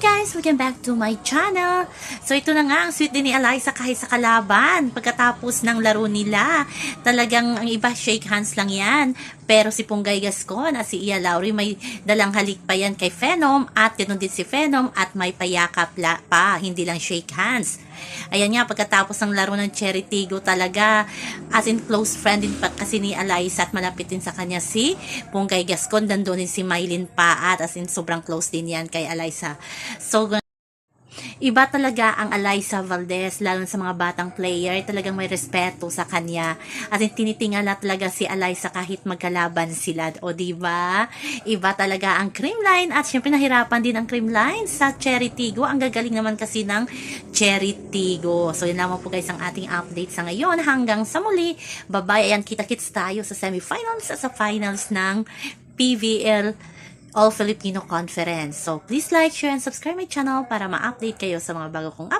Guys! Welcome back to my channel! So ito na nga ang sweet din ni Eliza kahit sa kalaban. Pagkatapos ng laro nila, talagang ang iba shake hands lang yan. Pero si Punggay Gascon at si Ia Lauri may dalang halik pa yan kay Phenom at ganoon din si Phenom at may payakap pa, hindi lang shake hands. Ayan nga, pagkatapos ng laro ng Cherry Tigo talaga, as in close friend din pa kasi ni Eliza at malapit din sa kanya si Punggay Gascon, dandun din si Mylene Paat, as in sobrang close din yan kay Eliza. So, Iba talaga ang Eliza Valdez, lalo sa mga batang player, talagang may respeto sa kanya. At tinitingala talaga si Eliza kahit magkalaban sila, o di ba? Iba talaga ang creamline at syempre nahirapan din ang creamline sa Cherry Tigo. Ang gagaling naman kasi ng Cherry Tigo. So yun lamang po guys ang ating update sa ngayon. Hanggang sa muli, bye-bye. Ayan, kita-kits tayo sa semifinals at sa finals ng PVL All Filipino Conference. So, please like, share, and subscribe my channel para ma-update kayo sa mga bago kong